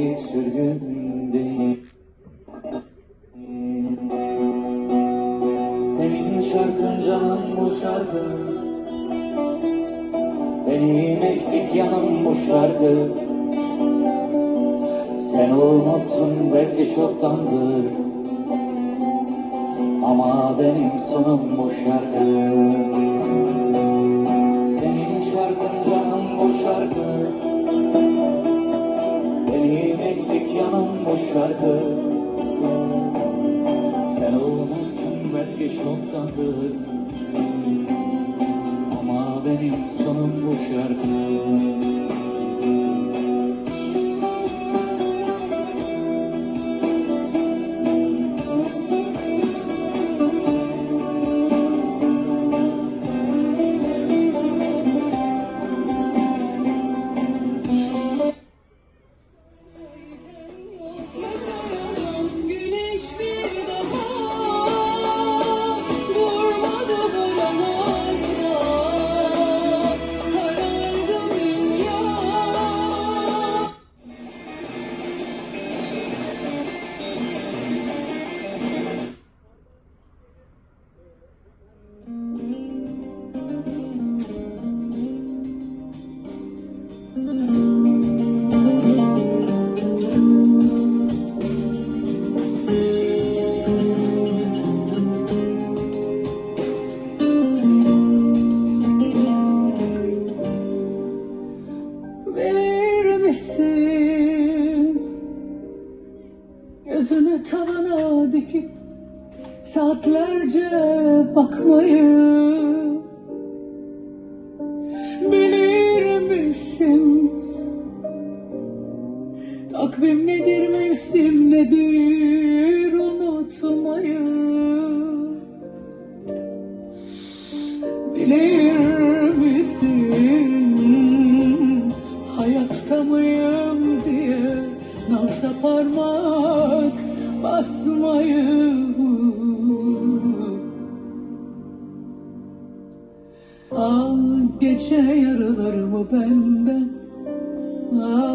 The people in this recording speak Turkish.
ilk sürgün Senin şarkın canım bu şarkı Benim eksik yanım bu şarkı Sen unuttun belki çoktandır. Ama benim sonum bu şarkı şarkı. Sen unuttun belki çoktandır Ama benim sonum bu şarkı Gözünü tavana dikip saatlerce bakmayı Bilir misin Takvim nedir mevsim nedir unutmayı Bilir misin hayatta mıyım diye nabza parmak Ah gece yaralarımı benden? Ah